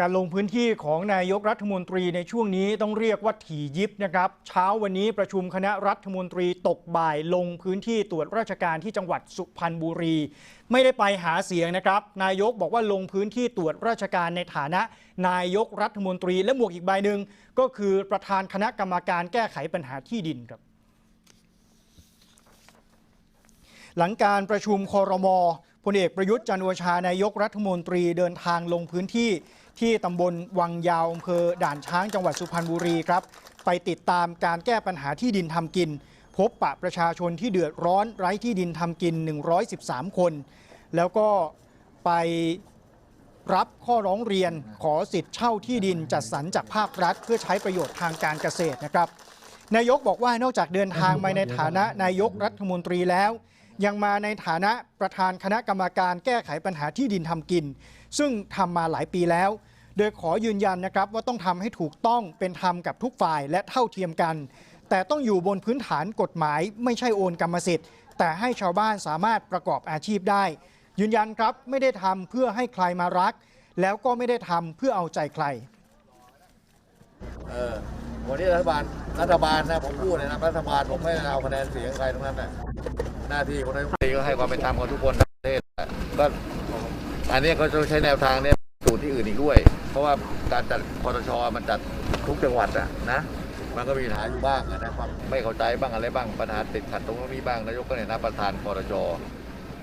การลงพื้นที่ของนายกรัฐมนตรีในช่วงนี้ต้องเรียกว่าถี่ยิบนะครับ เช้าวันนี้ประชุมคณะรัฐมนตรีตกบ่ายลงพื้นที่ตรวจราชการที่จังหวัดสุพรรณบุรี ไม่ได้ไปหาเสียงนะครับ นายกบอกว่าลงพื้นที่ตรวจราชการในฐานะ นายกรัฐมนตรีและหมวกอีกใบหนึ่งก็คือประธานคณะกรรมการแก้ไขปัญหาที่ดินครับ หลังการประชุมคอรมอพลเอกประยุทธ์จันโอชานายกรัฐมนตรีเดินทางลงพื้นที่ ที่ตำบลวังยาวอำเภอด่านช้างจังหวัดสุพรรณบุรีครับ ไปติดตามการแก้ปัญหาที่ดินทำกิน พบปะประชาชนที่เดือดร้อนไร้ที่ดินทำกิน 113 คน แล้วก็ไปรับข้อร้องเรียนขอสิทธิ์เช่าที่ดินจัดสรรจากภาครัฐ เพื่อใช้ประโยชน์ทางการเกษตรนะครับ นายกบอกว่านอกจากเดินทางมาในฐานะนายกรัฐมนตรีแล้ว ยังมาในฐานะประธานคณะกรรมการแก้ไขปัญหาที่ดินทำกิน ซึ่งทำมาหลายปีแล้ว โดยขอยืนยันนะครับว่าต้องทำให้ถูกต้องเป็นธรรมกับทุกฝ่ายและเท่าเทียมกัน แต่ต้องอยู่บนพื้นฐานกฎหมาย ไม่ใช่โอนกรรมสิทธิ์ แต่ให้ชาวบ้านสามารถประกอบอาชีพได้ ยืนยันครับไม่ได้ทำเพื่อให้ใครมารัก แล้วก็ไม่ได้ทำเพื่อเอาใจใครเออวันนี้รัฐบาลรัฐบาลนะผมพูดเลยนะรัฐบาลผมไม่ได้เอาคะแนนเสียงใครทั้งนั้นนะหน้าที่ของนายกก็ให้ความเป็นธรรมกับทุกคนประเทศก็อันนี้ก็ต้องใช้แนวทางเนี้ย สูตรที่อื่นอีกด้วย เพราะว่าการจัดคอรชมันจัดทุกจังหวัดอะนะมันก็มีปัญหาอยู่บ้างนะความไม่เข้าใจบ้างอะไรบ้างปัญหาติดขัดตรงนี้บ้างนายกก็เนี่ยนะประธานคอรช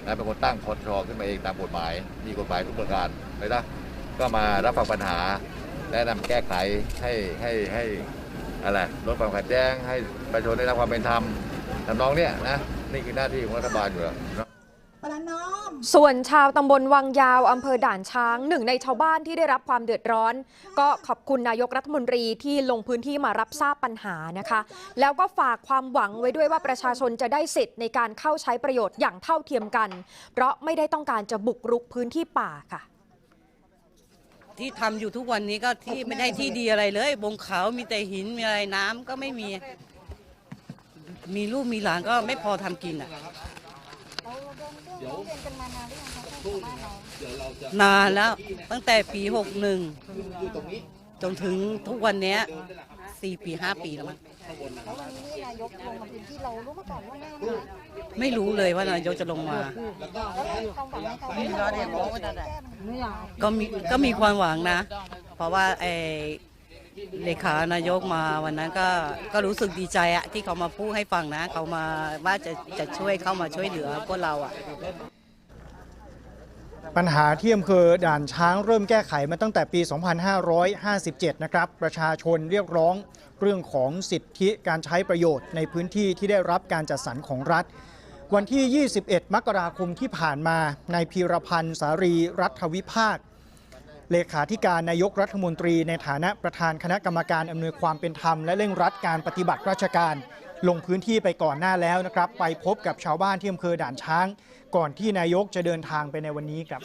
นะเป็นคนตั้งคอรชขึ้นมาเองตามกฎหมาย มีกฎหมายทุกประการเลยนะก็มารับฟังปัญหาแนะนำแก้ไขให้ให้ให้อะไรลดความขัดแย้งให้ประชาชนได้รับความเป็นธรรมทำนองเนี้ยนะนี่คือหน้าที่ของรัฐบาลอยู่แล้ว ประนอม ส่วนชาวตำบลวังยาวอำเภอด่านช้างหนึ่งในชาวบ้านที่ได้รับความเดือดร้อน ก็ขอบคุณนายกรัฐมนตรีที่ลงพื้นที่มารับทราบปัญหานะคะ แล้วก็ฝากความหวังไว้ด้วยว่าประชาชนจะได้สิทธิ์ในการเข้าใช้ประโยชน์อย่างเท่าเทียมกัน เพราะไม่ได้ต้องการจะบุกรุกพื้นที่ป่าค่ะ ที่ทำอยู่ทุกวันนี้ก็ที่ไม่ได้ที่ดีอะไรเลย บงเขามีแต่หินมีอะไรน้ำก็ไม่มี มีลูกมีหลานก็ไม่พอทำกินอะ นานแล้วตั้งแต่ปีหกหนึ่งจนถึงทุกวันเนี้ยสี่ปีห้าปีแล้วมั้งแล้ววันนี้นายกลงมาพื้นที่เรารู้มาก่อนว่าหน้ามาไม่รู้เลยว่านายกจะลงมา แล้วมีความหวังในเขาว่าเราจะแก้ปัญหา ก็มีก็มีความหวังนะ เพราะว่าไอ เลขานายกมาวันนั้นก็ก็รู้สึกดีใจอะที่เขามาพูดให้ฟังนะเขามาว่าจะจะช่วยเข้ามาช่วยเหลือพวกเราอะปัญหาที่อำเภอด่านช้างเริ่มแก้ไขมาตั้งแต่ปี 2557 นะครับ ประชาชนเรียกร้องเรื่องของสิทธิการใช้ประโยชน์ในพื้นที่ที่ได้รับการจัดสรรของรัฐ วันที่ 21 มกราคมที่ผ่านมานายพีรพันธ์สารีรัฐวิภาค เลขาธิการนายกรัฐมนตรีในฐานะประธานคณะกรรมการอำนวยความเป็นธรรมและเร่งรัดการปฏิบัติราชการ ลงพื้นที่ไปก่อนหน้าแล้วนะครับ ไปพบกับชาวบ้านที่อำเภอด่านช้าง ก่อนที่นายกจะเดินทางไปในวันนี้ครับ